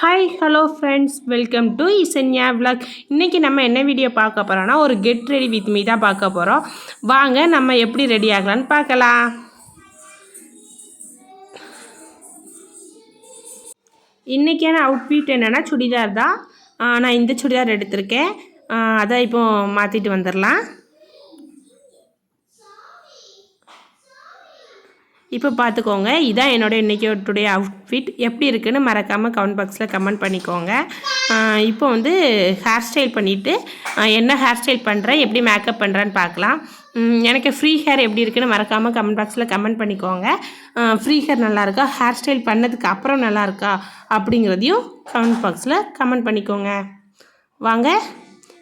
Hi hello friends welcome to Isanya vlog இன்றைக்கி நம்ம என்ன வீடியோ பார்க்க போகிறோன்னா ஒரு கெட் ரெடி வித் மீ தான் பார்க்க போகிறோம் வாங்க நம்ம எப்படி ரெடி ஆகலான்னு பார்க்கலாம். இன்றைக்கான அவுட்ஃபிட் என்னென்னா சுடிதார் தான். நான் இந்த சுடிதார் எடுத்திருக்கேன். அதை அதான் இப்போ மாற்றிட்டு வந்துடலாம். இப்போ பார்த்துக்கோங்க இதான் என்னோட இன்றைக்கி டுடே அவுட்ஃபிட் எப்படி இருக்குன்னு மறக்காமல் கமெண்ட் பாக்ஸில் கமெண்ட் பண்ணிக்கோங்க. இப்போ வந்து ஹேர் ஸ்டைல் பண்ணிவிட்டு என்ன ஹேர் ஸ்டைல் பண்ணுறேன் எப்படி மேக்கப் பண்ணுறேன்னு பார்க்கலாம். எனக்கு ஃப்ரீ ஹேர் எப்படி இருக்குன்னு மறக்காமல் கமெண்ட் பாக்ஸில் கமெண்ட் பண்ணிக்கோங்க. ஃப்ரீ ஹேர் நல்லாயிருக்கா ஹேர் ஸ்டைல் பண்ணதுக்கு அப்புறம் நல்லாயிருக்கா அப்படிங்கிறதையும் கமெண்ட் பாக்ஸில் கமெண்ட் பண்ணிக்கோங்க. வாங்க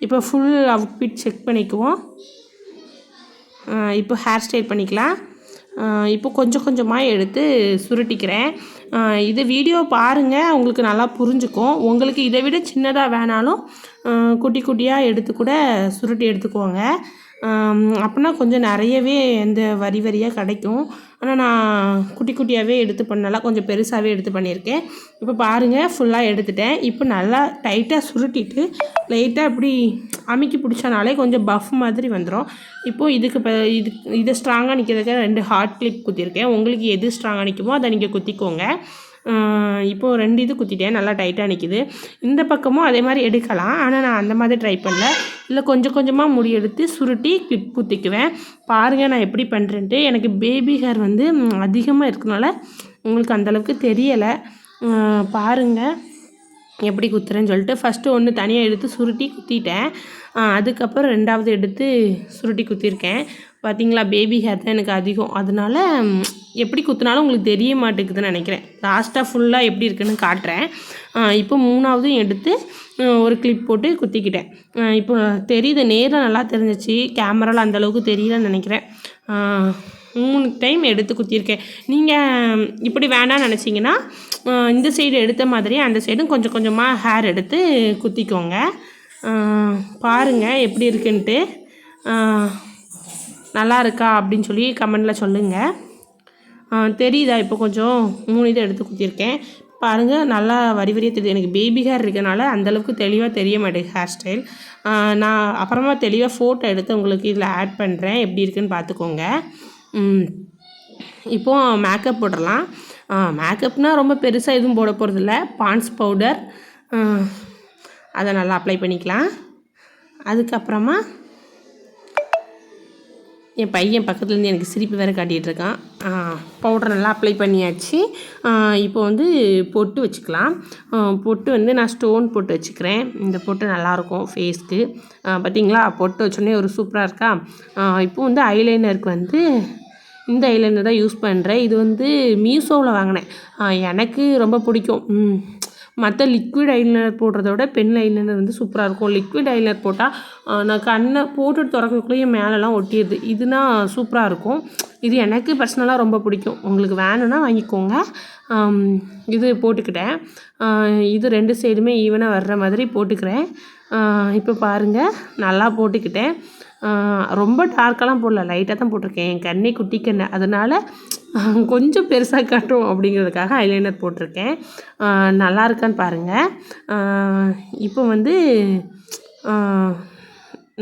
இப்போ ஃபுல் அவுட்ஃபிட் செக் பண்ணிக்குவோம். இப்போ ஹேர் ஸ்டைல் பண்ணிக்கலாம். இப்போ கொஞ்சம் கொஞ்சமாக எடுத்து சுருட்டிக்கிறேன். இது வீடியோ பாருங்கள் உங்களுக்கு நல்லா புரிஞ்சுக்கும். உங்களுக்கு இதை விட சின்னதாக வேணாலும் குட்டி குட்டியாக எடுத்து கூட சுருட்டி எடுத்துக்கோங்க. அப்போனா கொஞ்சம் நிறையவே இந்த வரி வரியாக கிடைக்கும். ஆனால் நான் குட்டி குட்டியாகவே எடுத்து பண்ணலாம் கொஞ்சம் பெருசாகவே எடுத்து பண்ணியிருக்கேன். இப்போ பாருங்கள் ஃபுல்லாக எடுத்துட்டேன். இப்போ நல்லா டைட்டாக சுருட்டிட்டு லைட்டாக இப்படி அமுக்கி பிடிச்சனாலே கொஞ்சம் பஃப் மாதிரி வந்துடும் இப்போது இதுக்கு இப்போ இது இதை ஸ்ட்ராங்காக நிற்கிறதுக்கு ரெண்டு ஹார்ட் கிளிப் குத்திருக்கேன் உங்களுக்கு எது ஸ்ட்ராங்காக நிற்குமோ அதை நீங்கள் குத்திக்கோங்க. இப்போது ரெண்டு இது குத்திட்டேன். நல்லா டைட்டாக நிற்கிது இந்த பக்கமும் அதே மாதிரி எடுக்கலாம். ஆனால் நான் அந்த மாதிரி ட்ரை பண்ணல. இல்லை கொஞ்சம் கொஞ்சமாக முடி எடுத்து சுருட்டி கிளிப் குத்திக்குவேன். பாருங்கள் நான் எப்படி பண்ணுறேன்ட்டு எனக்கு பேபி ஹேர் வந்து அதிகமாக இருக்கனால உங்களுக்கு அந்தளவுக்கு தெரியலை. பாருங்கள் எப்படி குத்துறேன்னு சொல்லிட்டு ஃபஸ்ட்டு ஒன்று தனியாக எடுத்து சுருட்டி குத்திட்டேன். அதுக்கப்புறம் ரெண்டாவது எடுத்து சுருட்டி குத்திருக்கேன். பார்த்தீங்களா பேபி ஹேர் தான் எனக்கு அதிகம். அதனால எப்படி குத்துனாலும் உங்களுக்கு தெரிய மாட்டேங்குதுன்னு நினைக்கிறேன். லாஸ்ட்டாக ஃபுல்லாக எப்படி இருக்குன்னு காட்டுறேன். இப்போ மூணாவதும் எடுத்து ஒரு கிளிப் போட்டு குத்திக்கிட்டேன். இப்போ தெரியுது நேரில் நல்லா தெரிஞ்சிச்சு. கேமராவில் அந்தளவுக்கு தெரியலன்னு நினைக்கிறேன். மூணு டைம் எடுத்து குத்திருக்கேன் நீங்கள் இப்படி வேணாம்னு நினச்சிங்கன்னா இந்த சைடு எடுத்த மாதிரி அந்த சைடும் கொஞ்சம் கொஞ்சமாக ஹேர் எடுத்து குத்திக்கோங்க. பாருங்கள் எப்படி இருக்குன்ட்டு. நல்லா இருக்கா அப்படின்னு சொல்லி கமெண்டில் சொல்லுங்கள் தெரியுதா? இப்போ கொஞ்சம் மூணு இதை எடுத்து குத்திருக்கேன் பாருங்கள் நல்லா வரி வரியாக தெரியுது. எனக்கு பேபி ஹேர் இருக்கனால அந்தளவுக்கு தெளிவாக தெரிய மாட்டேங்குது ஹேர் ஸ்டைல் நான் அப்புறமா தெளிவாக ஃபோட்டோ எடுத்து உங்களுக்கு இதில் ஆட் பண்ணுறேன் எப்படி இருக்குன்னு பார்த்துக்கோங்க. இப்போது மேக்கப் போடலாம். மேக்கப்னால் ரொம்ப பெருசாக எதுவும் போட போகிறதில்ல பான்ஸ் பவுடர் அதை நல்லா அப்ளை பண்ணிக்கலாம். அதுக்கப்புறமா என் பையன் பக்கத்துலேருந்து எனக்கு சிரிப்பு வேறு காட்டிகிட்ருக்கான். பவுடர் நல்லா அப்ளை பண்ணியாச்சு. இப்போ வந்து பொட்டு வச்சுக்கலாம். பொட்டு வந்து நான் ஸ்டோன் பொட்டு வச்சுக்கிறேன். இந்த பொட்டு நல்லாயிருக்கும் ஃபேஸ்க்கு பார்த்தீங்களா? பொட்டு வச்சோடனே ஒரு சூப்பராக இருக்கா? இப்போ வந்து ஐலைனருக்கு வந்து இந்த ஐலைனர் தான் யூஸ் பண்ணுறேன் இது வந்து மீஷோவில் வாங்கினேன். எனக்கு ரொம்ப பிடிக்கும். ம். மற்ற லிக்விட் ஐலைனர் போடுறத விட பென் ஐலைனர் வந்து சூப்பராக இருக்கும். லிக்விட் ஐலைனர் போட்டால் நான் கண்ணை போட்டு திறக்கக்குள்ளேயே மேலெலாம் ஒட்டிடுது. இதுனா சூப்பராக இருக்கும். இது எனக்கு பர்சனலாக ரொம்ப பிடிக்கும். உங்களுக்கு வேணும்னா வாங்கிக்கோங்க. இது போட்டுக்கிட்டேன். இது ரெண்டு சைடுமே ஈவனாக வர்ற மாதிரி போட்டுக்கிறேன். இப்போ பாருங்கள் நல்லா போட்டுக்கிட்டேன். ரொம்ப டார்க்கெல்லாம் போடல. லைட்டாக தான் போட்டிருக்கேன். என் கண்ணே குட்டி கண்ணு அதனால் கொஞ்சம் பெருசாக காட்டும் அப்படிங்கிறதுக்காக ஐலைனர் போட்டிருக்கேன். நல்லா இருக்கான்னு பாருங்கள் இப்போ வந்து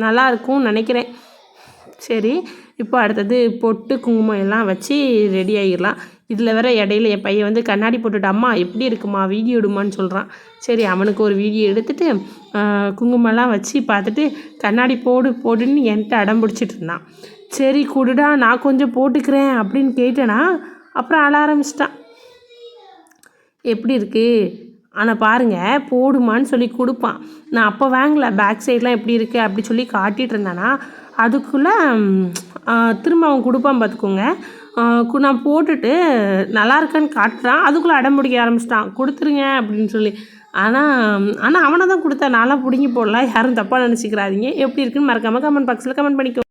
நல்லா இருக்கும்னு நினைக்கிறேன். சரி இப்போ அடுத்தது பொட்டு குங்குமம் எல்லாம் வச்சு ரெடி ஆகிடலாம் இதில் வேற இடையில என் பையன் வந்து கண்ணாடி போட்டுட்டு அம்மா எப்படி இருக்குமா? வீடியோ எடுமான்னு சொல்கிறான் சரி அவனுக்கு ஒரு வீடியோ எடுத்துட்டு குங்குமம்லாம் வச்சு பார்த்துட்டு கண்ணாடி போடு போடுன்னு என்கிட்ட அடம் பிடிச்சிட்டு இருந்தான். சரி கொடுடா நான் கொஞ்சம் போட்டுக்கிறேன் அப்படின்னு கேட்டேனா அப்புறம் அழ ஆரம்பிச்சிட்டான். எப்படி இருக்குது ஆனால் பாருங்கள் போடுமான்னு சொல்லி கொடுப்பான். நான் அப்போ வாங்கல பேக் சைட்லாம் எப்படி இருக்குது அப்படி சொல்லி காட்டிகிட்டு இருந்தேன்னா அதுக்குள்ளே திரும்ப அவன் கொடுப்பான் பார்த்துக்கோங்க. கு- நான் போட்டுட்டு நல்லா இருக்கான்னு காட்டுறான். அதுக்குள்ளே அடம்பிடிக்க ஆரம்பிச்சிட்டான். கொடுத்துருங்க அப்படின்னு சொல்லி. ஆனால் ஆனால் அவனை தான் கொடுத்தா நான்லாம் பிடுங்கி போடலாம் யாரும் தப்பாக நினச்சிக்கிறாதீங்க. எப்படி இருக்குன்னு மறக்காமல் கமெண்ட் பாக்ஸில் கமெண்ட் பண்ணிக்கோ